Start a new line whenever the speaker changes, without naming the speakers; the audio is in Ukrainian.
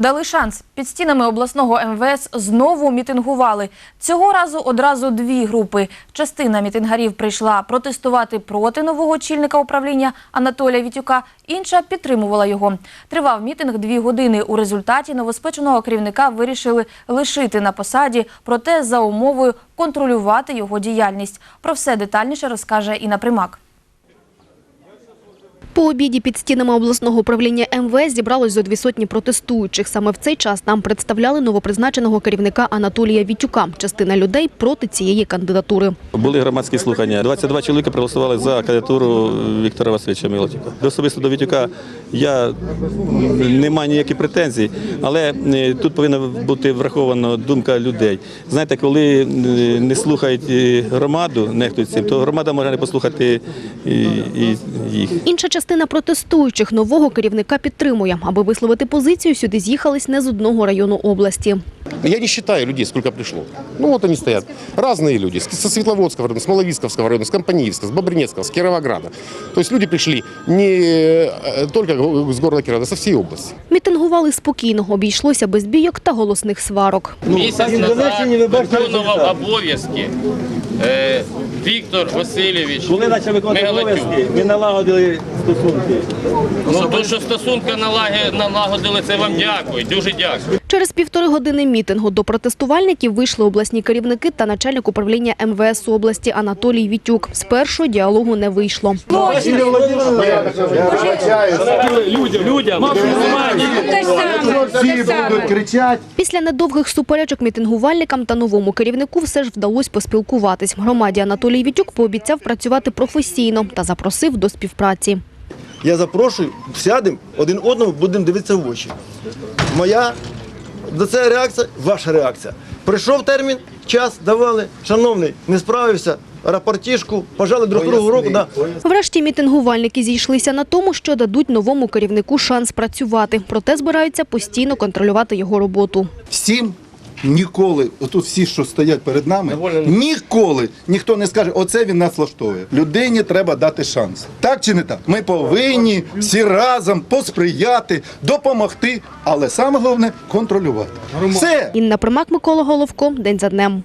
Дали шанс. Під стінами обласного МВС знову мітингували. Цього разу одразу дві групи. Частина мітингарів прийшла протестувати проти нового очільника управління Анатолія Вітюка, інша підтримувала його. Тривав мітинг дві години. У результаті новоспеченого керівника вирішили лишити на посаді, проте за умовою контролювати його діяльність. Про все детальніше розкаже Інна Примак.
По обіді під стінами обласного управління МВС зібралось зо дві сотні протестуючих. Саме в цей час нам представляли новопризначеного керівника Анатолія Вітюка. Частина людей проти цієї кандидатури.
Були громадські слухання. 22 чоловіка проголосували за кандидатуру Віктора Васильовича Мілотюка. Особисто до Вітюка я не маю ніяких претензій, але е, тут повинна бути врахована думка людей. Знаєте, коли е, не слухають е, громаду, нехтують цим, то громада може не послухати і їх.
Інша частина протестуючих нового керівника підтримує. Аби висловити позицію, сюди з'їхались не з одного району області.
Я не считаю людей, сколько пришло. Ну вот они стоят. Разные люди. С- Со Светловодского района, с Маловисковского района, с Компаниевска, с Бобринецкого, с Кировограда. То есть люди пришли не э, только с города Кировограда, а со всей области.
Мітингували спокійно, обійшлося без бійок та голосних сварок.
Місяць назад виконував обов'язки е, Віктор Васильович
Коли почали виконувати
Мегалатюк.
обов'язки, ми налагодили стосунки.
Ну то, що стосунки налаги- налагодили, це вам дякую. Дуже дякую.
Через півтори години мітингу до протестувальників вийшли обласні керівники та начальник управління МВС області Анатолій Вітюк. Спершу діалогу не вийшло. Після недовгих суперечок мітингувальникам та новому керівнику все ж вдалося поспілкуватись. Громаді Анатолій Вітюк пообіцяв працювати професійно та запросив до співпраці.
Я запрошую, сядемо один одному, будемо дивитися в очі. Моя це реакція, ваша реакція. Прийшов термін, час давали. Шановний, не справився, рапортішку, пожали друг другу руку. Да.
Врешті мітингувальники зійшлися на тому, що дадуть новому керівнику шанс працювати. Проте збираються постійно контролювати його роботу.
Всім ніколи, отут всі, що стоять перед нами, ніколи ніхто не скаже, оце він нас влаштовує. Людині треба дати шанс. Так чи не так? Ми повинні всі разом посприяти, допомогти, але саме головне контролювати. Все.
Інна Примак, Микола Головко. День за днем.